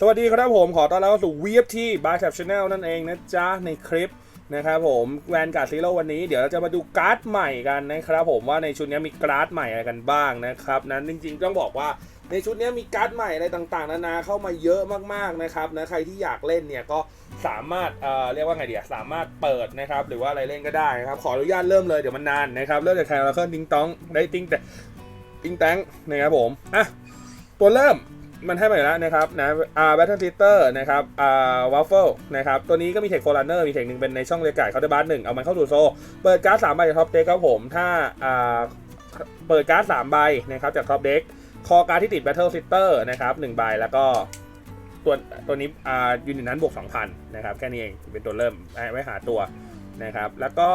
สวัสดีครับผมขอต้อนรับเข้าสู่ VFT by Tab Channel นั่นเองนะจ๊ะ ในคลิปนะครับผมแวนการ์ดซีโร่วันนี้เดี๋ยวเราจะมาดูการ์ดใหม่กันนะครับผมว่าในชุดนี้มีการ์ดใหม่อะไรกันบ้างนะครับ นั้นจริงๆต้องบอกว่าในชุดนี้มีการ์ดใหม่อะไรต่างๆ นานาเข้ามาเยอะมากๆนะครับนะใครที่อยากเล่นเนี่ยก็สามารถเอ่อเรียกว่าไงเดียสามารถเปิดนะครับหรือว่าอะไรเล่นก็ได้นะครับขออนุญาตเริ่มเลยเดี๋ยวมันนานนะครับเริ่มจากแคลร์เคิลติงต้องได้ติงแต่ติงแตงนะครับผมอะตัวเริ่ม มันให้มาอยู่แล้วนะครับนะอ่าแบทเทิลซิเตอร์นะครับอ่าวอฟเฟิลนะครับตัวนี้ก็มีเทคโฟลันเนอร์มีเทคหนึ่งเป็นในช่องเรียกไก่เคาน์เตอร์บาร์หนึ่งเอามันเข้าสู่โซเปิดการ์ดสามใบจากท็อปเด็กครับผมถ้าอ่าเปิดการ์ดสามใบนะครับจากท็อปเด็กคอการ์ดที่ติดแบทเทิลซิเตอร์นะครับหนึ่งใบแล้วก็ตัวตัวนี้อ่ายูนิตนั้นบวก2,000นนะครับแค่นี้เองเป็นตัวเริ่มไว้หาตัวนะครับแล้วก็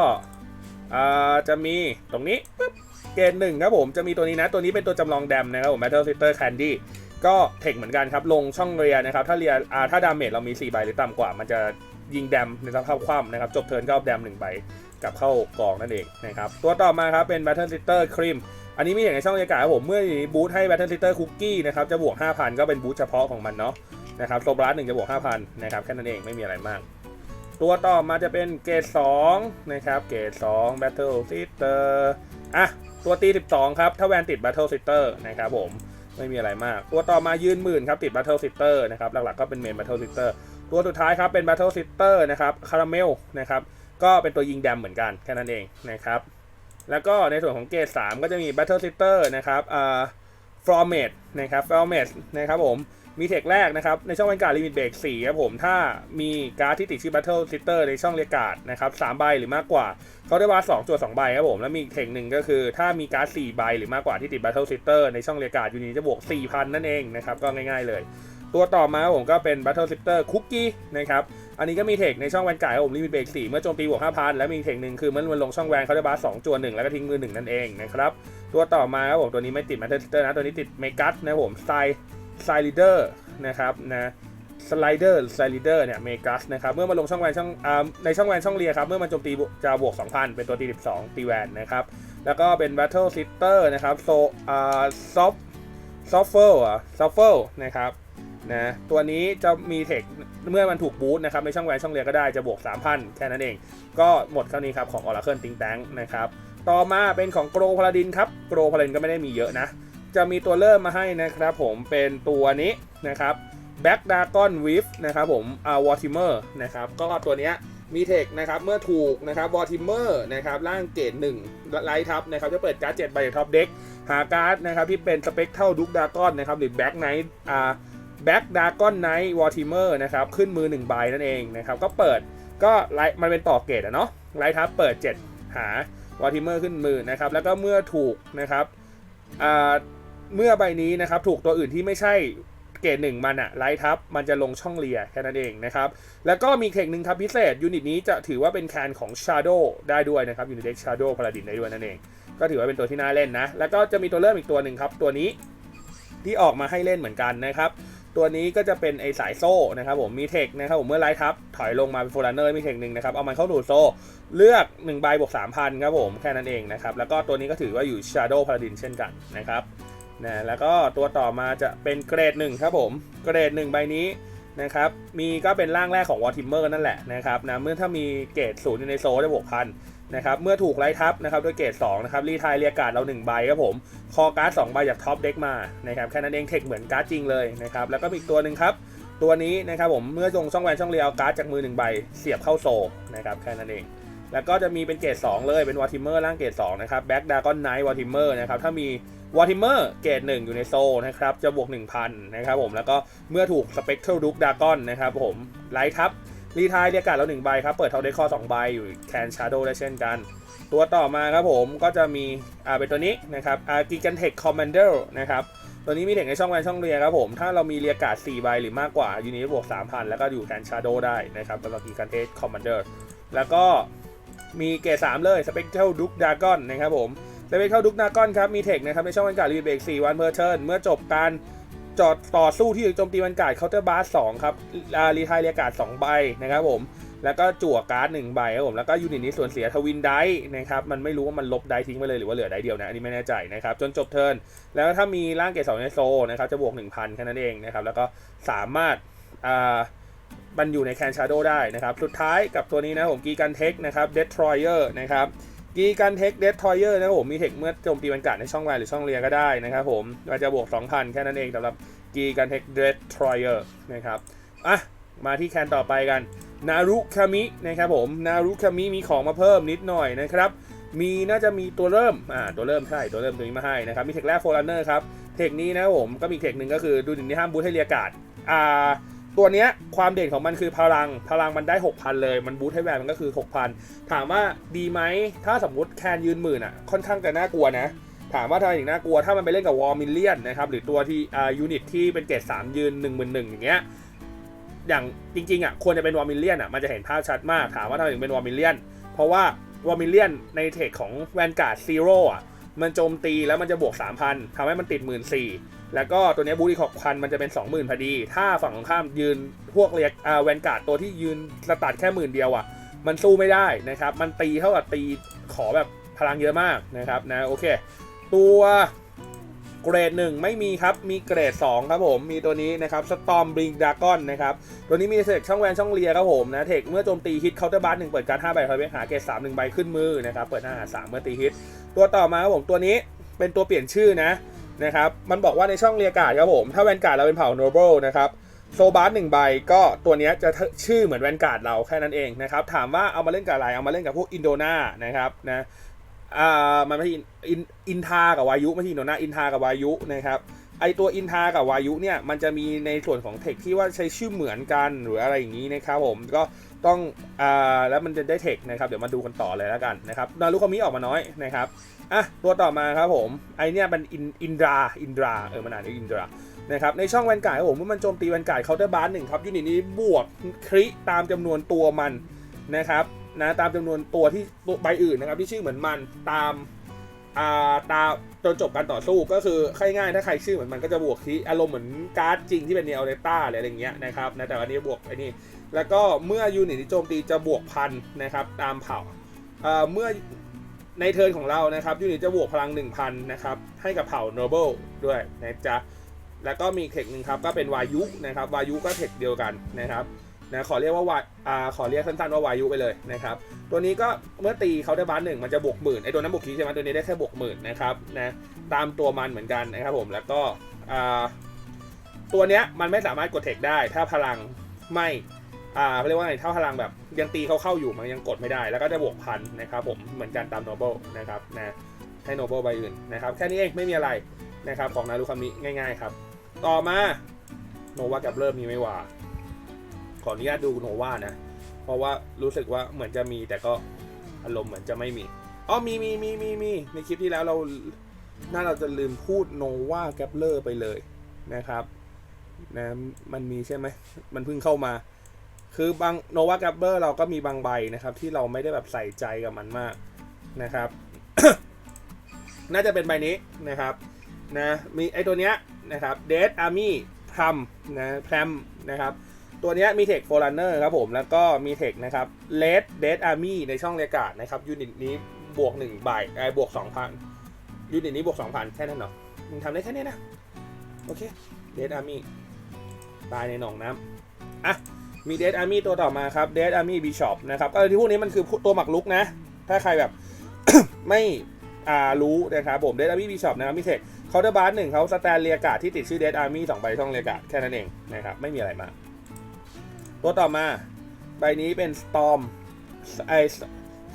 อ่าจะมีตรงนี้ปึ๊บเกณฑ์หนึ่งครับผมจะมีตัวนี้นะตัวนี้เป็นตัวจำลองแดมนะครับผม Battle Sister Candy ก็เทคเหมือนกันครับ ลงช่องเรียนะครับ ถ้าเรียอาถ้าดาเมจเรามี 4 ใบหรือต่ำกว่า มันจะยิงแดมในสภาพคว่ำนะครับ จบเทิร์นก็เอาแดม1ใบกลับเข้ากองนั่นเองนะครับ ตัวต่อมาครับเป็น Battle Sister Cream อันนี้มีอย่างในช่องรายการครับผมเมื่อบูทให้ Battle Sister Cookie นะครับจะบวก 5,000 ก็เป็นบูทเฉพาะของมันเนาะนะครับโซบลัสหนึ่งจะบวก 5,000 นะครับแค่นั้นเองไม่มีอะไรมาก ตัวต่อมาจะเป็นเกรด2นะครับเกรด2 Battle Sister อะตัวตี 12 ครับ ถ้าแวนติด Battle Sister นะครับผม ไม่มีอะไรมาก ตัวต่อมายืนหมื่นครับติด Battle Sister นะครับหลักๆก็เป็นเมน Battle Sister ตัวสุดท้ายครับเป็น Battle Sister นะครับคาราเมลนะครับก็เป็นตัวยิงแดมเหมือนกันแค่นั้นเองนะครับแล้วก็ในส่วนของเกรด3ก็จะมี Battle Sister นะครับอ่า f o r m a t นะครับ f o r m a t นะครับผม มีเทคแรกนะครับ ในช่องบรรยากาศลิมิตเบรก4ครับผม ถ้ามีการ์ดที่ติดชื่อ Battle Sitter ในช่องเรียกการ์ดนะครับ3ใบหรือมากกว่า เขาได้ว่า2จั่ว2ใบครับผม แล้วมีอีกเทคหนึ่งก็คือ ถ้ามีการ์ด4ใบหรือมากกว่าที่ติด Battle Sitter ในช่องเรียกการ์ดยูนิตจะบวก4,000นั่นเองนะครับ ก็ง่าย ๆ เลย ตัวต่อมาผมก็เป็น Battle Sitter Cookie นะครับ อันนี้ก็มีเทคในช่องแวนการ์ดครับผมลิมิตเบรก4เมื่อโจมตีบวก5,000แล้วมีอีกเทคหนึ่งคือเมื่อมันลงช่องแวนเขาได้บาร์2จั่ว1แล้วก็ทิ้งมือ1นั่นเองนะครับตัวต่อมาครับผมตัวนี้ไม่ติด Battle Sitter นะตัวนี้ติดเมกัสนะผมสไตล์ สไลเดอร์นะครับนะสไลเดอร์สไลเดอร์เนี่ยเมกัสนะครับเมื่อมาลงช่องแวนช่องอ่าในช่องแวนช่องเลียครับเมื่อมันโจมตีจะบวก 2,000 เป็นตัวตี 12 ตีแวนนะครับแล้วก็เป็น Battle Sitter นะครับโซอ่าซอฟซอฟเฟลอะซอฟเฟลนะครับนะตัวนี้จะมีเทคเมื่อมันถูกบูทนะครับในช่องแวนช่องเลียก็ได้จะบวก 3,000 แค่นั้นเอง ก็หมดเท่านี้ครับของ Oracle ติงแตงนะครับต่อมาเป็นของโกรพาลาดินครับโกรพาลาดินก็ไม่ได้มีเยอะนะ จะมีตัวเริ่มมาให้นะครับผมเป็นตัวนี้นะครับแบ็กดากอนวิฟนะครับผมอาวอติเมอร์นะครับก็ตัวเนี้ยมีเทคนะครับเมื่อถูกนะครับวอติเมอร์นะครับร่างเกรดหนึ่งไลท์ทับนะครับจะเปิดการ์ดเจ็ดใบจากท็อปเด็กหาการ์ดนะครับที่เป็นสเปกเท่าดุกดากอนนะครับหรือแบ็กไนท์อ่าแบ็กดากอนไนท์วอติเมอร์นะครับขึ้นมือ1ใบนั่นเองนะครับก็เปิดก็ไลท์มันเป็นต่อเกรดอะเนาะไลท์ทับเปิด 7 หาวอติเมอร์ขึ้นมือนะครับแล้วก็เมื่อถูกนะครับอ่า เมื่อใบนี้นะครับถูกตัวอื่นที่ไม่ใช่เกรดหนึ่งมันอะไลท์ทับมันจะลงช่องเลียแค่นั้นเองนะครับ แล้วก็มีเทคหนึ่งครับพิเศษยูนิตนี้จะถือว่าเป็นแคนของ Shadow ได้ด้วยนะครับยูนิตเด็ก Shadow พาราดินได้ด้วยนั่นเอง ก็ถือว่าเป็นตัวที่น่าเล่นนะ แล้วก็จะมีตัวเริ่มอีกตัวหนึ่งครับ ตัวนี้ที่ออกมาให้เล่นเหมือนกันนะครับ ตัวนี้ก็จะเป็นไอสายโซ่นะครับผมมีเทคนะครับผมเมื่อไลท์ทับถอยลงมาเป็นโฟลาเนอร์มีเทคหนึ่งนะครับเอามันเข้าดูดโซ่เลือก1ใบบวก3,000ครับผมแค่นั้นเองนะครับแล้วก็ตัวนี้ก็ถือว่าอยู่ Shadow Paladin เช่นกันนะครับ นะแล้วก็ตัวต่อมาจะเป็นเกรดหนึ่งครับผมเกรดหนึ่งใบนี้นะครับมีก็เป็นร่างแรกของวอติเมอร์นั่นแหละนะครับนะเมื่อถ้ามีเกรดศูนย์อยู่ในโซจะบวกพันนะครับเมื่อถูกไล่ทับนะครับด้วยเกรด2นะครับรีทายเรียกการ์ดเรา 1 ใบครับผม คอการ์ด2ใบจากท็อปเด็กมานะครับแค่นั้นเองเทคเหมือนการ์ดจริงเลยนะครับแล้วก็มีอีกตัวหนึ่งครับตัวนี้นะครับผมเมื่อลงช่องแวนช่องเรียเอาการ์ดจากมือ 1 ใบ เสียบเข้าโซนะครับแค่นั้นเองแล้วก็จะมีเป็นเกรด2เลยเป็นวอติเมอร์ร่างเกรด2นะครับแบ็กดากอนไนท์วอติเมอร์นะครับถ้ามี วอติเมอร์เกรด1อยู่ในโซนะครับ จะบวก 1,000 นะครับผม แล้วก็เมื่อถูกสเปกเท l ลดุกดากอนนะครับผมไลท์ทับรีทายเรียกการ์ดแล้ว1ใบครับ เปิดเท่าเดคอ2 ใบอยู่แคนชาร์โดได้เช่นกัน ตัวต่อมาครับผมก็จะมีอ่าเป็นตัวนี้นะครับอากิกันเทคคอมมานเดอร์นะครับตัวนี้มีเทคในช่องแวนช่องเรียครับผม ถ้าเรามีเรียการ์ด4ใบหรือมากกว่ายูนิตบวก 3,000 แล้วก็อยู่แคนชาร์โดได้นะครับสำหรับกิกันเทคคอมมานเดอร์แล้วก็มีเกรด3เลย Spectral Duke Dragon นะครับผม Spectral Duke Dragon ครับ มีเทคนะครับในช่องวันการ์ดรีเบรก4วันเพอร์เทิร์นเมื่อจบการจอดต่อสู้ที่โจมตีวันการ์ดเคาน์เตอร์บาร์2ครับรีไทยเรียการ์ด2ใบนะครับผมแล้วก็จั่วการ์ด1ใบครับผมแล้วก็ยูนิตนี้ส่วนเสียทวินไดนะครับมันไม่รู้ว่ามันลบไดทิ้งไปเลยหรือว่าเหลือไดเดียวนะอันนี้ไม่แน่ใจนะครับจนจบเทิร์นแล้วถ้ามีร่างเกรด2ในโซนะครับจะบวก 1,000แค่นั้นเองนะครับแล้วก็สามารถอ่ามันอยู่ในแคนชาโดได้นะครับสุดท้ายกับตัวนี้นะผมกีกันเทคนะครับเด t ทรอยเออร์นะครับ กีกันเทคเด t ทรอยเออร์นะครับผมมีเทคเมื่อโจมตีบรรกาศในช่องแวนหรือช่องเรียก็ได้นะครับผมมันจะบวก 2,000 แค่นั้นเองสำหรับกีกันเทคเด t ทรอยเออร์นะครับอะมาที่แคนต่อไปกันนารุคามินะครับผมนารุคามิมีของมาเพิ่มนิดหน่อยนะครับมีน่าจะมีตัวเริ่มอ่าตัวเริ่มใช่ตัวเริ่มตัวนี้มาให้นะครับมีเทคแรกโฟลันเนอร์ครับเทคนี้นะครับผมก็มีเทคหนึ่งก็คือดูหนึ่งที่ห้ามบูทให้เรียกาดอ่า ตัวเนี้ยความเด่นของมันคือพลัง พลังมันได้ 6,000 เลย มันบูทให้แวนมันก็คือ 6,000 ถามว่าดีไหม ถ้าสมมติแคนยืนหมื่นอะ ค่อนข้างจะน่ากลัวนะ ถามว่าทำไมถึงน่ากลัว ถ้ามันไปเล่นกับวอร์มิลเลียนนะครับ หรือตัวที่อ่ายูนิตที่เป็นเกรด3ยืน1 1 0 0 0อย่างเงี้ย อย่างจริงๆอะควรจะเป็นวอร์มิลเลียนอะ มันจะเห็นภาพชัดมาก ถามว่าทำไมถึงเป็นวอร์มิลเลียน เพราะว่าวอร์มิลเลียนในเทคของแวนการ์ดซีโร่อะ มันโจมตีแล้วมันจะบวก3,000ทำให้มันติด 1 4ื่น แล้วก็ตัวนี้บูรีขอกพันมันจะเป็น 20,000พอดี ถ้าฝั่งตรงข้ามยืนพวกเรียกอ่าแวนการ์ดตัวที่ยืนสตาร์ทแค่หมื่นเดียวอะ มันสู้ไม่ได้นะครับ มันตีเท่ากับตีขอแบบพลังเยอะมากนะครับนะโอเค ตัวเกรดหนึ่งไม่มีครับ มีเกรด 2 ครับผม มีตัวนี้นะครับสตอมบริงดากอนนะครับ ตัวนี้มีเทคช่องแวนช่องเลียครับผมนะเทคเมื่อโจมตีฮิตเคาน์เตอร์บาร์หนึ่งเปิดการ์ดห้าใบคอยไปหาเกรดสามหนึ่งใบขึ้นมือนะครับ เปิดหน้าหาสามเมื่อตีฮิต ตัวต่อมาครับผมตัวนี้เป็นตัวเปลี่ยนชื่อนะ นะครับ มันบอกว่าในช่องเรียกาดครับผม ถ้าแวนการ์ดเราเป็นเผ่าโนเบิลนะครับโซบาร์หนึ่งใบก็ตัวนี้จะชื่อเหมือนแวนการ์ดเราแค่นั้นเองนะครับ ถามว่าเอามาเล่นกับอะไร เอามาเล่นกับพวกอินโดนานะครับนะอ่ามันไม่ใช่อินอินอินทากับวายุไม่ใช่อินโดนาอินทากับวายุนะครับไอตัวอินทากับวายุเนี่ยมันจะมีในส่วนของเทคที่ว่าใช้ชื่อเหมือนกันหรืออะไรอย่างนี้นะครับผมก็ ต้องอ่าแล้วมันจะได้เทคนะครับเดี๋ยวมาดูกันต่อเลยแล้วกันนะครับนารุคามิออกมาน้อยนะครับอะตัวต่อมาครับผมไอเนี่ยเป็นอินอินดราอินดราเออมันอ่านว่าอินดรานะครับในช่องแวนการ์ดครับผมเมื่อมันโจมตีแวนการ์ดเคาน์เตอร์บาร์หนึ่งครับยูนิตนี้บวกคริตามจำนวนตัวมันนะครับนะตามจำนวนตัวที่ตัวใบอื่นนะครับที่ชื่อเหมือนมันตาม อ่าตาจนจบการต่อสู้ก็คือค่ายง่ายถ้าใครชื่อเหมือนมันก็จะบวกที่อารมณ์เหมือนการ์ดจริงที่เป็นเนลเดต้าอะไรอย่างเงี้ยนะครับนะแต่อันนี้บวกไอ้นี่แล้วก็เมื่อยูนิตที่โจมตีจะบวกพันนะครับตามเผ่าเอ่อเมื่อในเทิร์นของเรานะครับยูนิตจะบวกพลัง 1000นะครับให้กับเผ่าโนเบิลด้วยนะจ๊ะแล้วก็มีเทคหนึ่งครับก็เป็นวายุนะครับวายุก็เทคเดียวกันนะครับ นะขอเรียกว่าวาอ่าขอเรียกสั้นๆว่าวายุไปเลยนะครับตัวนี้ก็เมื่อตีเขาได้บาร์หนึ่งมันจะบวกหมื่นไอตัวนั้นบวกคีย์ใช่ไหมตัวนี้ได้แค่บวกหมื่นนะครับนะตามตัวมันเหมือนกันนะครับผมแล้วก็อ่าตัวเนี้ยมันไม่สามารถกดเทคได้ถ้าพลังไม่อ่าเขาเรียกว่าไงถ้าพลังแบบยังตีเขาเข้าอยู่มันยังกดไม่ได้ แล้วก็จะบวกพันนะครับผมเหมือนกันตามโนเบิลนะครับนะให้โนเบิลใบอื่นนะครับแค่นี้เองไม่มีอะไรนะครับของนารุคามิง่ายๆครับ ต่อมาโนวากับเริ่มมีไม่ว่า ขออนุญาตดูโนวานะ เพราะว่ารู้สึกว่าเหมือนจะมีแต่ก็อารมณ์เหมือนจะไม่มีอ๋อมีมีมีมีมีในคลิปที่แล้วเราน่าเราจะลืมพูดโนวาแกปเลอร์ไปเลยนะครับนะมันมีใช่ไหมมันเพิ่งเข้ามา คือบางโนวาแกปเลอร์เราก็มีบางใบนะครับ ที่เราไม่ได้แบบใส่ใจกับมันมากนะครับ น่าจะเป็นใบนี้นะครับนะมีไอตัวเนี้ยนะครับเดดอาร์มี่พรัมนะแพรมนะครับ ตัวนี้มีเทคโฟลันเนอร์ครับผม แล้วก็มีเทคนะครับเลดเดดอาร์มี่ในช่องเรียกาศนะครับยูนิตนี้บวก1ใบไอ้บวก 2,000ยูนิตนี้บวก 2,000 แค่นั้นเหรอมึงทำได้แค่นี้นะ โอเคเดดอาร์มี่ตายในหนองน้ำอะ มีเดดอาร์มี่ตัวต่อมาครับเดดอาร์มี่บิชอปนะครับเออที่พวกนี้มันคือตัวหมักลุกนะ ถ้าใครแบบ ไม่อ่ารู้นะครับผมเดดอาร์มี่บิชอปนะครับมีเทคเคาน์เตอร์บาร์หนึ่งเขาสแตนเรียกาศที่ติดชื่อเดดอาร์มี่สองใบช่องเรียกาศแค่นั้นเองนะครับไม่มีอะไรมาก ตัวต่อมา ใบนี้เป็น Storm ไอ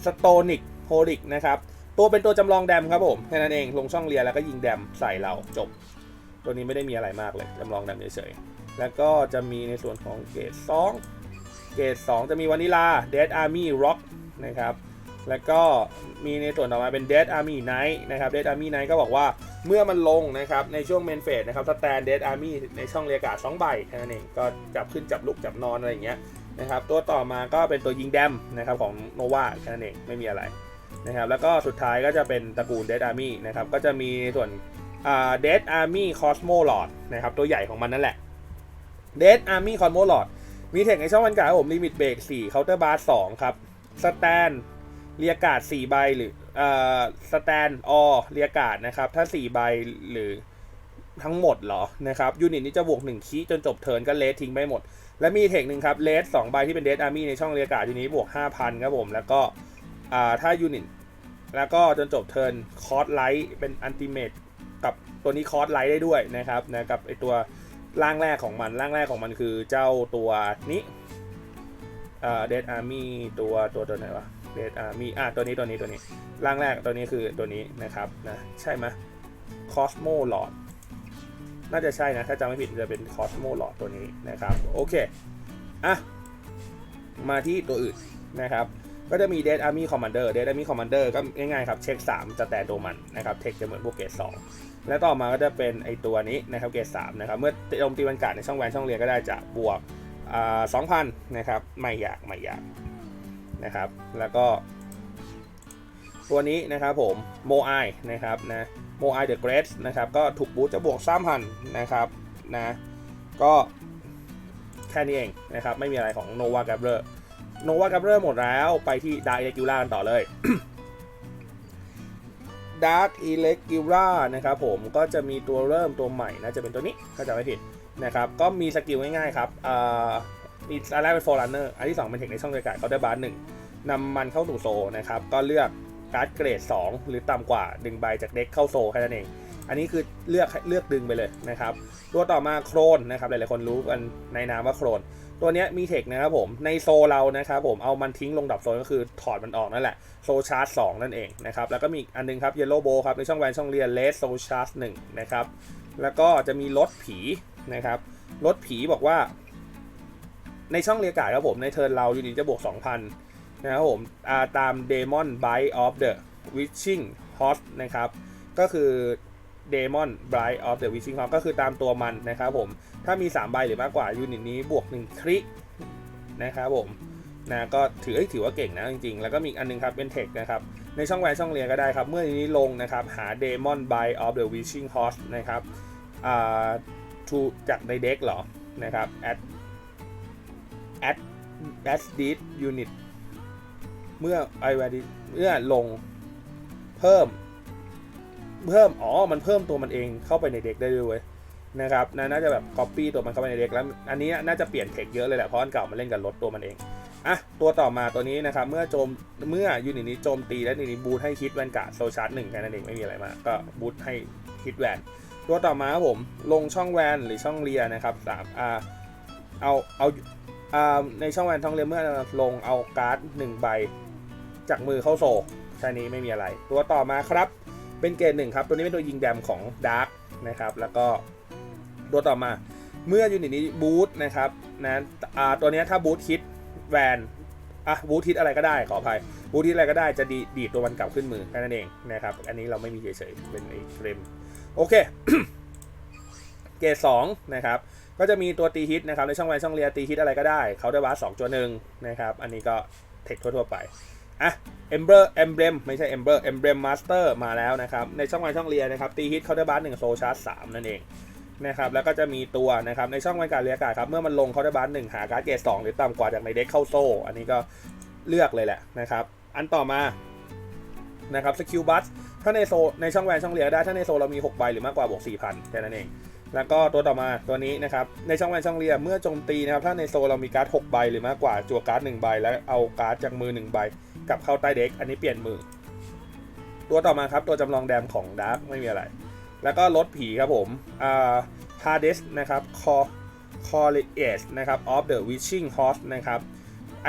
สโตนิกโฮลิกนะครับ ตัวเป็นตัวจำลองแดมครับผม แค่นั้นเอง ลงช่องเรียแล้วก็ยิงแดมใส่เราจบ ตัวนี้ไม่ได้มีอะไรมากเลย จำลองแดมเฉยๆ แล้วก็จะมีในส่วนของเกรด2เกรด2 จะมีวานิลา Dead Army Rock นะครับ แล้วก็มีในส่วนต่อมาเป็น Dead Army Night นะครับ Dead Army Night ก็บอกว่า เมื่อมันลงนะครับในช่วงเมนเฟสนะครับสแตน Dead Army ในช่องเรียกาศ2ใบแค่นั้นเองก็จับขึ้นจับลุกจับนอนอะไรอย่างเงี้ยนะครับตัวต่อมาก็เป็นตัวยิงแดมนะครับของโนวาแค่นั้นเองไม่มีอะไรนะครับแล้วก็สุดท้ายก็จะเป็นตระกูล Dead Army นะครับก็จะมีส่วนอ่า Dead Army Cosmo Lord นะครับตัวใหญ่ของมันนั่นแหละ Dead Army Cosmo Lord มีเทคในช่องวันกาครับผมลิมิตเบรก4 Counter Bar 2ครับสแตนเรียการ์ด4ใบหรือ สแตนออเรียกาดนะครับ ถ้า 4 ใบหรือทั้งหมดเหรอนะครับยูนิตนี้จะบวก1คีจนจบเทิร์นก็เลสทิ้งไปหมด และมีเทคหนึ่งครับเลสสองใบที่เป็นเดสอาร์มี่ในช่องเรียกาดยูนิตบวก 5,000ครับผมแล้วก็ถ้ายูนิตแล้วก็จนจบเทิร์นคอร์สไลท์เป็นอันติเมตกับตัวนี้คอร์สไลท์ได้ด้วยนะครับนะกับไอตัวร่างแรกของมันร่างแรกของมันคือเจ้าตัวนี้เดสอาร์มี่ตัวตัวตัวไหนวะ เดสอามีอะตัวนี้ตัวนี้ตัวนี้ร่างแรกตัวนี้คือตัวนี้นะครับนะใช่ไหมคอสโมหลอดน่าจะใช่นะ ถ้าจำไม่ผิดจะเป็นคอสโมหลอดตัวนี้นะครับ โอเค อะ มาที่ตัวอื่นนะครับ ก็จะมี Dead Army Commander Dead Army Commander ก็ง่ายๆครับ เช็ค 3 จะแต่ตัวมันนะครับ เทคจะเหมือนพวกเกรด2และต่อมาก็จะเป็นไอตัวนี้นะครับ เกรด3นะครับ เมื่อโจมตีบรรกาศในช่องแวนช่องเรียนก็ได้จะบวกสอ่า2,000นะครับ ไม่อยากไม่อยาก นะครับ แล้วก็ ตัวนี้นะครับผมโมไอนะครับนะโมไอเดอะเกรสนะครับก็ถูกบูสต์จะบวก3,000นะครับนะก็แค่นี้เองนะครับ ไม่มีอะไรของโนวา g ก b เ e อร์โนวา g ก b เ e อร์หมดแล้วไปที่ดาร์ e เ e กิล่ากันต่อเลยดาร์ e อิเล็กกิล่านะครับผมก็จะมีตัวเริ่มตัวใหม่นะจะเป็นตัวนี้ถ้าจำไม่ผิดนะครับ ก็มีสกิลง่ายๆครับอ่า มีอันแรกเป็นโฟร์ r ันเนอร์อันที่สองเป็นเทคในช่องบรรยากาศเขาได้บาร์หนึ่งนำมันเข้าสู่โซนะครับ ก็เลือกการ์ดเกรด 2 หรือต่ำกว่าดึงใบจากเด็กเข้าโซแค่นั้นเอง อันนี้คือเลือกเลือกดึงไปเลยนะครับ ตัวต่อมาโครนนะครับหลายๆคนรู้กันในนามว่าโครน ตัวนี้มีเทคนะครับผม ในโซเรานะครับผมเอามันทิ้งลงดับโซนก็คือถอดมันออกนั่นแหละ โซชาร์จ2นั่นเองนะครับ แล้วก็มีอันนึงครับเยลโล่โบครับในช่องแวนช่องเรียนเลสโซชาร์จ1นะครับ แล้วก็จะมีรถผีนะครับ รถผีบอกว่า ในช่องเรียกกาดครับผมในเทิร์นเรายู่ดีจะบวก 2,000 นะครับผมาตาม Demon Bite of the Witching Horse นะครับ ก็คือ Demon Bite of the Witching Horse ก็คือตามตัวมันนะครับผม ถ้ามี 3 ใบหรือมากกว่ายูนิตนี้บวก 1ครินะครับผมนะก็ถือถือว่าเก่งนะจริงๆ แล้วก็มีอันนึงครับเป็นเทคนะครับ ในช่องแวนช่องเรียนก็ได้ครับ เมื่อนี้ลงนะครับ หา Demon Bite of the Witching Horse นะครับอ่าจากในเด็กเหรอนะครับ add add add this unit เมื่อไอวดิเมื่อลงเพิ่ม เพิ่ม อ๋อ มันเพิ่มตัวมันเองเข้าไปในเด็กได้ด้วยเวยนะครับน,น่าจะแบบ copy ตัวมันเข้าไปในเด็กแล้ว อันนี้น่าจะเปลี่ยนเทคเยอะเลยแหละ เพราะอันเก่ามันเล่นกับรถตัวมันเอง อะ ตัวต่อมาตัวนี้นะครับ เมื่อโจม เมื่อยูนิตนี้โจมตีและยูนิตบูทให้ฮิตแวนการ์ดโซชาร์จหนึ่งแค่นั้นเองไม่มีอะไรมาก ก็บูทให้ฮิตแวนตัวต่อมาครับผม ลงช่องแวนหรือช่องเรียนะครับสามอ่าเอา เอา ในช่องแวนช่องเรียเมื่อลงเอาการ์ดหนึ่งใบ จากมือเข้าโซแค่นี้ไม่มีอะไร ตัวต่อมาครับ เป็นเกรดหนึ่งครับ ตัวนี้เป็นตัวยิงแดมของดาร์กนะครับ แล้วก็ตัวต่อมาเมื่อยูนิตนี้บูทนะครับนะตัวนี้ถ้าบูทฮิตแวนอะบูทฮิตอะไรก็ได้ขออภัยบูทฮิตอะไรก็ได้จะดีดีตัวมันกลับขึ้นมือแค่นั้นเองนะครับ อันนี้เราไม่มีเฉยๆเป็นไอ้เฟรมโอเค เกรดสองนะครับ ก็จะมีตัวตีฮิตนะครับในช่องแวนช่องเรียตีฮิตอะไรก็ได้เขาได้วาร์สองตัวหนึ่งนะครับอันนี้ก็เทคทั่วๆไปอะ Ember Emblem ไม่ใช่ Ember Emblem Master มาแล้วนะครับในช่องวันช่องเรียนะครับตีฮิตเคาน์เตอร์บาร์หนึ่งโซชาร์จสามนั่นเองนะครับแล้วก็จะมีตัวนะครับในช่องวันการเรียกกาดครับเมื่อมันลงเคาน์เตอร์บาร์หนึ่งหาการ์ดเกรดสองหรือต่ำกว่าจากในเด็กเข้าโซ่อันนี้ก็เลือกเลยแหละนะครับอันต่อมานะครับสกิลบัสถ้าในโซในช่องแวนช่องเรียได้ถ้าในโซเรามี6ใบหรือมากกว่าบวก4,000แค่นั้นเอง แล้วก็ตัวต่อมาตัวนี้นะครับ ในช่องแวนช่องเรียเมื่อโจมตีนะครับ ถ้าในโซเรามีการ์ด6ใบหรือมากกว่าจั่วการ์ด1ใบแล้วเอาการ์ดจากมือ1ใบกลับเข้าใต้เด็ก อันนี้เปลี่ยนมือ ตัวต่อมาครับตัวจำลองแดมของดาร์กไม่มีอะไร แล้วก็ลดผีครับผมอ่า Hades นะครับ Call c o l l e g e นะครับ of the Witching Horse นะครับ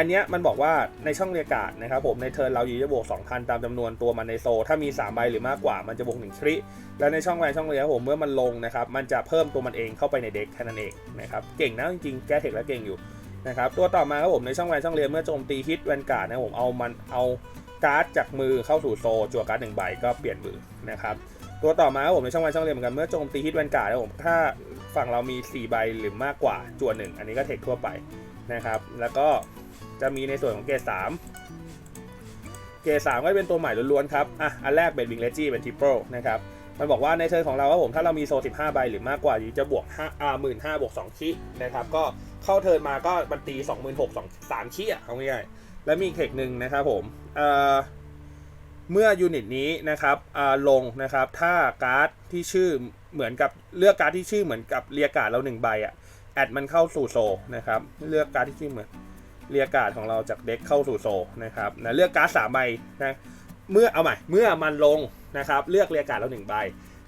อันเนี้ยมันบอกว่าในช่องเรียการ์ดนะครับผมในเทิร์นเราอยู่จะบวก 2,000 ตามจำนวนตัวมันในโซ ถ้ามี 3 ใบหรือมากกว่ามันจะบวก1คริแล้วในช่องแวนช่องเรียผมเมื่อมันลงนะครับมันจะเพิ่มตัวมันเองเข้าไปในเด็กแค่นั้นเองนะครับเก่งนะจริงๆแก้เทคแล้วเก่งอยู่นะครับตัวต่อมาครับผมในช่องแวนช่องเรียเมื่อโจมตีฮิตแวนการ์ดนะผมเอามันเอาการ์ดจากมือเข้าสู่โซจั่วการ์ดหนึ่งใบก็เปลี่ยนมือนะครับตัวต่อมาครับผมในช่องแวนช่องเรียนเหมือนกันเมื่อโจมตีฮิตแวนการ์ดนะผมถ้าฝั่งเรามี 4 ใบหรือมากกว่าจั่วหนึ่งอันนี้ก็เทคทั่วไปนะครับแล้วก็ จะมีในส่วนของเกรดสามเกรดสามก็เป็นตัวใหม่ล้วนๆครับ อะ อันแรกเป็นวิงเลจี้เป็นทิปเปิลนะครับ มันบอกว่าในเทิร์นของเราครับผมถ้าเรามีโซ15 ใบหรือมากกว่าอยู่จะบวก5อ่าหมื่นห้าบวก2คีนะครับ ก็เข้าเทิร์นมาก็มันตี2 6 0 0 2 3คีอะเอาง่ายๆแล้วมีอีกเทคหนึ่งนะครับผมเอ่อเมื่อยูนิตนี้นะครับอ่าลงนะครับ ถ้าการ์ดที่ชื่อเหมือนกับเลือกการ์ดที่ชื่อเหมือนกับเรียกการ์ดเราหนึ่งใบอะแอดมันเข้าสู่โซนะครับ เลือกการ์ดที่ชื่อเหมือน เรียกการ์ดของเราจากเด็กเข้าสู่โซนะครับนะเลือกการ์ดสามใบนะเมื่อเอาใหม่เมื่อมันลงนะครับเลือกเรียกการ์ดแล้วหนึ่งใบ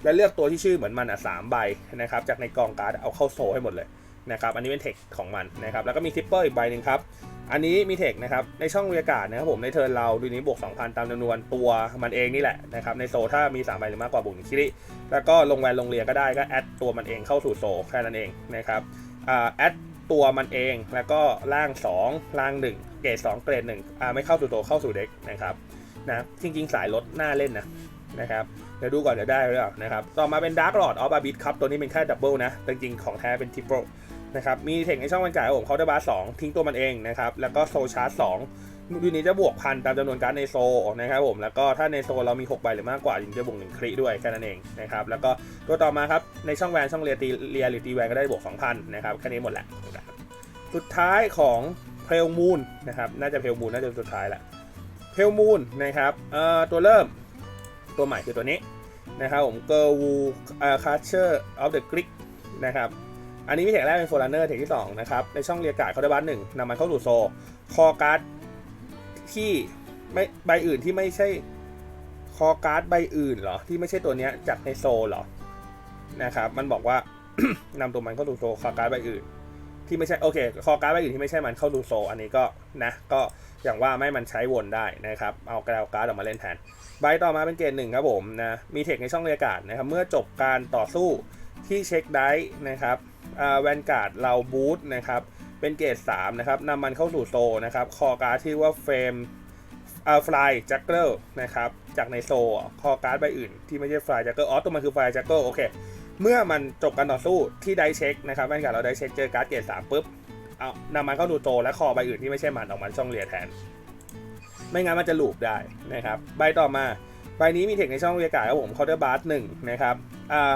และเลือกตัวที่ชื่อเหมือนมันอะสามใบนะครับจากในกองการ์ดเอาเข้าโซให้หมดเลยนะครับอันนี้เป็นเทคของมันนะครับแล้วก็มีทิปเปอร์อีกใบหนึ่งครับอันนี้มีเทคนะครับในช่องบรรยากาศนะครับผมในเทิร์นเราดูนี้บวก 2,000 ตามจำนวนตัวมันเองนี่แหละนะครับในโซถ้ามี3ใบหรือมากกว่าบวกหนึ่งชิริแล้วก็ลงแวนลงเรียก็ได้ก็แอดตัวมันเองเข้าสู่โซแค่นั้นเองนะครับอ่าแอด ตัวมันเอง แล้วก็ล่าง 2 ล่าง 1 เกรด2เกรด1อ่าไม่เข้าสู่โตเข้าสู่เด็กนะครับนะจริงๆ สายรถหน่าเล่นนะนะครับเดี๋ยวดูก่อนเดี๋ยวได้หรือเปล่านะครับต่อมาเป็น Dark Lord of Abyss ครับตัวนี้เป็นแค่ดับเบิลนะต่จริงๆของแท้เป็นทริปเปิลนะครับมีเทคในช่องบรรยากาศครับผมเขาจะบาร์สองทิ้งตัวมันเองนะครับแล้วก็โซชาร์จสอง ยูนี้จะบวกพันตามจำนวนการ์ดในโซนะครับผมแล้วก็ถ้าในโซเรามี 6 ใบหรือมากกว่ายิงจะบวกหนึ่งคริด้วยแค่นั้นเองนะครับแล้วก็ตัวต่อมาครับในช่องแวนช่องเรียตีเรียหรือตีแวนก็ได้บวก2,000นะครับแค่นี้หมดแหละสุดท้ายของเพลมูนนะครับน่าจะเพลมูนน่าจะสุดท้ายละเพลมูนนะครับเอ่อตัวเริ่มตัวใหม่คือตัวนี้นะครับผมเกอร์วูเอ่อคาเชอร์ออฟเดอะกริกนะครับอันนี้มีเทคแรกเป็นโฟลาเนอร์เทคที่2นะครับในช่องเรียกาดเขาได้บัตหนึ่งนำมันเข้าสู่โซคอการ์ด ที่ไม่ใบอื่นที่ไม่ใช่คอการ์ดใบอื่นเหรอ ที่ไม่ใช่ตัวเนี้ยจากในโซเหรอนะครับ มันบอกว่านำตัวมันเข้าสู่โซคอการ์ดใบอื่น ที่ไม่ใช่โอเคคอการ์ดใบอื่นที่ไม่ใช่มันเข้าสู่โซ อันนี้ก็นะก็อย่างว่าไม่มันใช้วนได้นะครับ เอากระดาการ์ดออกมาเล่นแทนใบต่อมาเป็นเกรดหนึ่งครับผมนะมีเทคในช่องเรียกการ์ดนะครับ เมื่อจบการต่อสู้ที่เช็คได้นะครับแวนการ์ดเราบูทนะครับ เป็นเกรด3นะครับนำมันเข้าสู่โซนะครับ คอการ์ดที่ว่าเฟรมอ่าฟลายแจักเกิลนะครับ จากในโซ่คอการ์ดใบอื่น ที่ไม่ใช่ฟลายแจักเกิลอ๋อตัวมันคือฟลายแจักเกิลโอเค เมื่อมันจบการต่อสู้ที่ได้เช็คนะครับแวนการเราได้เช็คเจอการ์ดเกรด3ปุ๊บ เอานำมันเข้าสู่โซและคอใบอื่นที่ไม่ใช่มันออกมาช่องเรียแทน ไม่งั้นมันจะลูปได้นะครับ ใบต่อมา ใบนี้มีเทคในช่องเรียกการ์ดครับผมเคาน์เตอร์บาร์หนึ่งนะครับ อ่า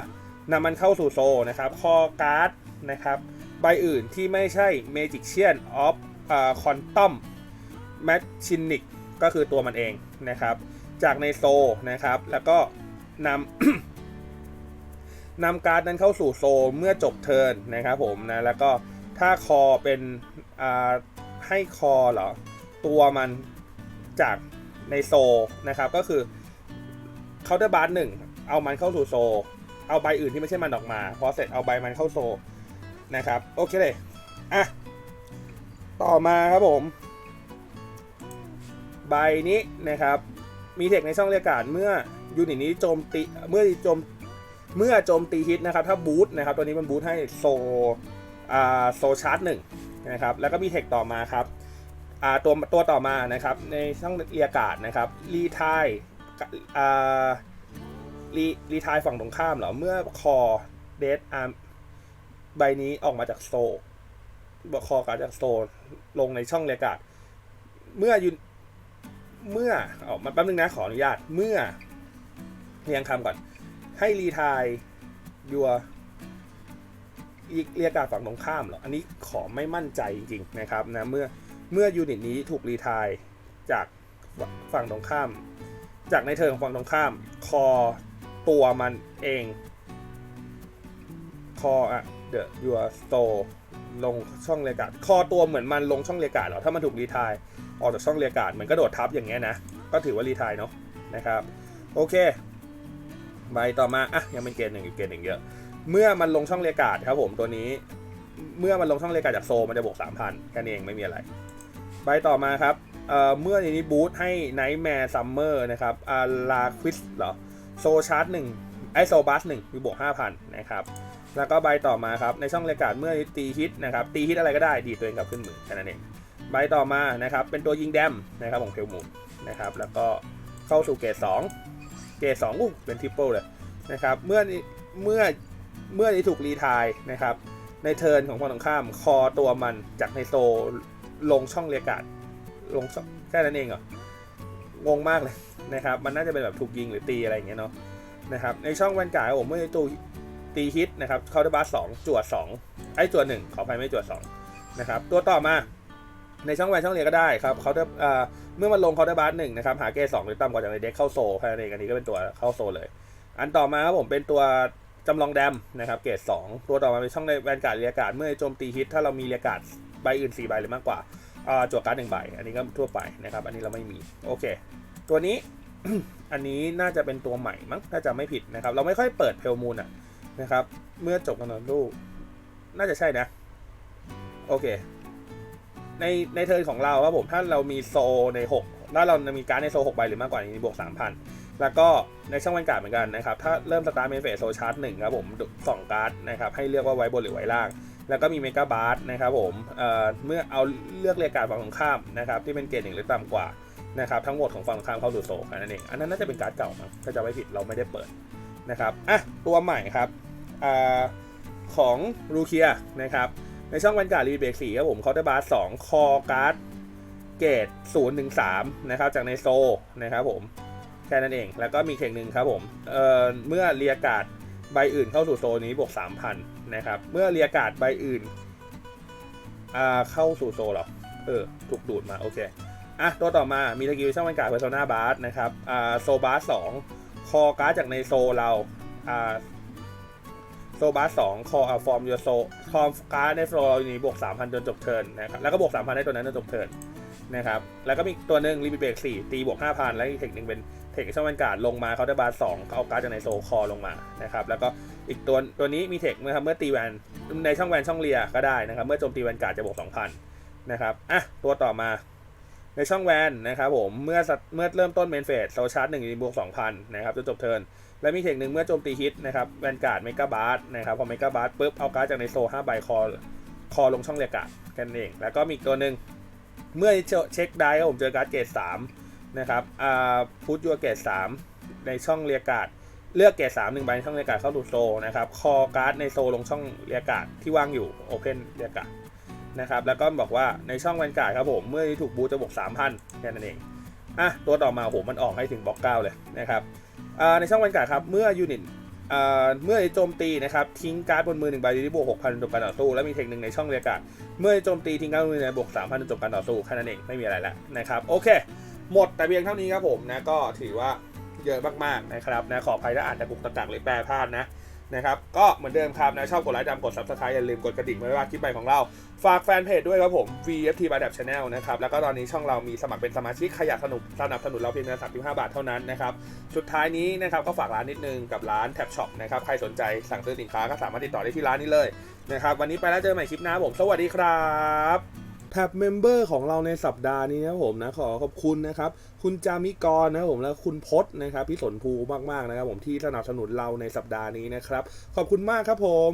นำมันเข้าสู่โซนะครับ คอการ์ดนะครับ ใบอื่นที่ไม่ใช่ Magician of อ่า Quantum Machinic ก็คือตัวมันเองนะครับ จากในโซนะครับ แล้วก็นำนำการ์ดนั้นเข้าสู่โซเมื่อจบเทิร์นนะครับผมนะ แล้วก็ถ้าคอเป็นให้คอเหรอ ตัวมันจากในโซนะครับ ก็คือเคาน์เตอร์บาร์หนึ่งเอามันเข้าสู่โซ เอาใบอื่นที่ไม่ใช่มันออกมา พอเสร็จเอาใบมันเข้าโซ นะครับ โอเคเลยอะต่อมาครับผม ใบนี้นะครับ มีเทคในช่องเรียการเมื่อยูนิตนี้โจมตีเมื่อโจมเมื่อโจมตีฮิตนะครับ ถ้าบูทนะครับตัวนี้มันบูทให้โซอ่าโซชาร์จหนึ่งนะครับ แล้วก็มีเทคต่อมาครับอ่าตัวตัวต่อมานะครับ ในช่องเรียการนะครับรีทายอ่ารีรีทายฝั่งตรงข้ามเหรอ เมื่อคอเดดอาร์ม ใบนี้ออกมาจากโซบคอการจากโซลงในช่องเรียการ์ดเมื่อยุเมื่อออกมาแป๊บนึงนะขออนุญาต เมื่อเรียงคำก่อน ให้รีทายยัวเรียการ์ดฝั่งตรงข้ามหรอ อันนี้ขอไม่มั่นใจจริงๆนะครับนะ เมื่อเมื่อยูนิตนี้ถูกรีทายจากฝั่งตรงข้าม จากในเทิร์ของฝั่งตรงข้าม คอตัวมันเอง คออะ เดอะยูสโตลงช่องเรียกการ์ดคอตัวเหมือนมันลงช่องเรียกการ์ดเหรอถ้ามันถูกรีทายออกจากช่องเรียกการ์ดเหมือนกระโดดทับอย่างเงี้ยนะ ก็ถือว่ารีทายเนาะนะครับ โอเคใบต่อมาอะยังเป็นเกณฑ์หนึ่งอยู่เกณฑ์หนึ่งเยอะ เมื่อมันลงช่องเรียกการ์ดครับผมตัวนี้ เมื่อมันลงช่องเรียกการ์ดจากโซมันจะบวก3,000แค่นี้เองไม่มีอะไรใบต่อมาครับเมื่อในนี้บูทให้ Nightmare Summer นะครับอาลาควิสเหรอโซชาร์จหนึ่งไอโซบัสหนึ่งมีบวก 5,000 นะครับ แล้วก็ใบต่อมาครับในช่องเรียกาดเมื่อตีฮิตนะครับตีฮิตอะไรก็ได้ดีตัวเองกลับขึ้นมือแค่นั้นเองใบต่อมานะครับเป็นตัวยิงแดมนะครับของเพลมูนนะครับแล้วก็เข้าสู่เกรด2เกรด2อู้เป็นทริปเปิลเลยนะครับเมื่อนี้เมื่อเมื่อนี้ถูกรีทายนะครับในเทิร์นของฝั่งตรงข้ามคอตัวมันจากในโซลงช่องเรียกาดลงแค่นั้นเองเหรองงมากเลยนะครับมันน่าจะเป็นแบบถูกยิงหรือตีอะไรอย่างเงี้ยเนาะนะครับในช่องแวนการ์ผมเมื่อตู ตีฮิตนะครับเคาน์เตอร์บาร์สองจวดสองไอ้จวดหนึ่งขออภัยไม่จวดสองนะครับตัวต่อมาในช่องแวนช่องเรียก็ได้ครับเขาจะอ่าเมื่อมันลงเคาน์เตอร์บาร์หนึ่งนะครับหาเกสองหรือต่ำกว่าจากในเด็กเข้าโซแค่นั้นเองอันนี้ก็เป็นตัวเข้าโซเลย อันต่อมาครับผมเป็นตัวจำลองแดมนะครับเกรด2ตัวต่อมาเป็นช่องในแวนการ์ดเรียการ์ดเมื่อโจมตีฮิตถ้าเรามีเรียการ์ดใบอื่น4ใบหรือมากกว่าจั่วการ์ดหนึ่งใบ อันนี้ก็ทั่วไปนะครับ อันนี้เราไม่มี โอเค ตัวนี้ อันนี้น่าจะเป็นตัวใหม่มั้ง ถ้าจะไม่ผิดนะครับ เราไม่ค่อยเปิดเพลมูนอะ นะครับ เมื่อจบกันนลูก น่าจะใช่นะ โอเค ในในเทิร์นของเราครับผมถ้าเรามีโซใน 6 ถ้าเรามีการดในโซ6ใบหรือมากกว่านี้บวก 3,000 แล้วก็ในช่องแวนการเหมือนกันนะครับ ถ้าเริ่มสตาร์ทเมนเฟสโซชาร์จหนึ่งครับผมสองการ์ดนะครับ ให้เลือกว่าไว้บนหรือไว้ล่าง แล้วก็มีเมกาบาร์นะครับผมเอ่อเมื่อเอาเลือกเรียกการ์ดฝั่งตรงข้ามนะครับ ที่เป็นเกรดหนึ่งหรือต่ำกว่านะครับทั้งหมดของฝั่งตรงข้ามเข้าสู่โซนนั่นเองอันนั้นน่าจะเป็นการ์ดเก่ามั้งถ้าจะไม่ผิดเราไม่ได้เปิดนะครับอะตัวใหม่ครับ อของรูเคียนะครับ ในช่องแวนการรีเบรกสี่ครับผมเคาน์เตอร์บาร์สองคอการ์ดเกรดศูนย์ถึงสามนะครับ จากในโซนะครับผมแค่นั้นเอง แล้วก็มีเข่งหนึ่งครับผมเอ่อเมื่อเรียกการ์ดใบอื่นเข้าสู่โซนนี้บวก 3,000 นะครับ เมื่อเรียกการ์ดใบอื่นอ่าเข้าสู่โซเหรอ เออ ถูกดูดมา โอเค อะ ตัวต่อมา มีสกิลช่องแวนการ์ดเพอร์โซนาบาร์นะครับ อ่า โซบาร์สองคอการ์ดจากในโซเรา อ่า โซบาสสองคออัลฟอร์มยูโซคอมการ์ดในโฟลเราอยู่นี้บวก 3,000 จนจบเทิร์นนะครับแล้วก็บวก 3,000 ได้ตัวนั้นจนจบเทิร์นนะครับแล้วก็มีตัวหนึ่งรีบิเบรก4ตีบวก 5,000 แล้วอีกเทคหนึ่งเป็นเทคช่องแวนการ์ดลงมาเขาได้บาสองเขาเอาการ์ดจากในโซคอลงมานะครับแล้วก็อีกตัวตัวนี้มีเทคเมื่อครับเมื่อตีแวนในช่องแวนช่องเลียก็ได้นะครับเมื่อโจมตีแวนการ์ดจะบวก 2,000นะครับอะตัวต่อมาในช่องแวนนะครับผมเมื่อเมื่อเริ่มต้นเมนเฟสโซชาร์จหนึ่งบวก2,000นะครับจนจบเทิร์น และมีเทคหนึ่งเมื่อโจมตีฮิตนะครับแวนการ์ดเมกาบาร์นะครับพอเมกาบาร์ปุ๊บเอาการ์ดจากในโซ5ใบคอคอลงช่องเรียกการ์ดแค่นั้นเอง แล้วก็มีอีกตัวหนึ่งเมื่อเช็คได้ครับผมเจอการ์ดเกรด3นะครับอ่าพุทยัวเกรด3ในช่องเรียการ์ดเลือกเกรด3หนึ่งใบในช่องเรียกาดเข้าสู่โซนะครับคอการ์ดในโซลงช่องเรียการ์ดที่ว่างอยู่โอเพนเรียกาดนะครับแล้วก็บอกว่าในช่องแวนการ์ดครับผมเมื่อถูกบูจะบวก3,000แค่นั้นเองอะตัวต่อมาโหมันออกให้ถึงบล็อกเก้าเลยนะครับ ในช่องวันกากาศครับ เมื่อยูนิตเมื่อโจมตีนะครับทิ้งการ์ดบนมือหนึ่งใบที่บวกหกพันจบการต่อสู้ และมีเทคหนึ่งในช่องเรียกการเมื่อโจมตีทิ้งการ์ดบนมือในบวก3,000จบการต่อสู้แค่นั้นเองไม่มีอะไรแล้วนะครับโอเค หมดแต่เพียงเท่านี้ครับผมนะก็ถือว่าเยอะมากๆนะครับนะขออภัยถ้าอ่านตะกุกตะกักหรือแปลพลาดนะ นะครับก็เหมือนเดิมครับนะชอบกดไลค์ดำกด subscribe อย่าลืมกดกระดิ่งไว้ว่าคลิปใหม่ของเรา ฝากแฟนเพจด้วยครับผม VFT by d a p Channel นะครับแล้วก็ตอนนี้ช่องเรามีสมัครเป็นสมาชิกใครอยากสนุกสนับสนุนเราเพียงเงิน35 บาทเท่านั้นนะครับสุดท้ายนี้นะครับก็ฝากร้านนิดนึงกับร้านแท็บช็อปนะครับใครสนใจสั่งซื้อสินค้าก็สามารถติดต่อได้ที่ร้านนี้เลยนะครับวันนี้ไปแล้วเจอกันใหม่คลิปหน้าผม สวัสดีครับ ท็บเมมเบอร์ของเราในสัปดาห์นี้นะผมนะขอขอบคุณนะครับ คุณจามิกรนะผมและคุณพศนะครับพี่สนภูมากๆนะครับผมที่สนับสนุนเราในสัปดาห์นี้นะครับ ขอบคุณมากครับผม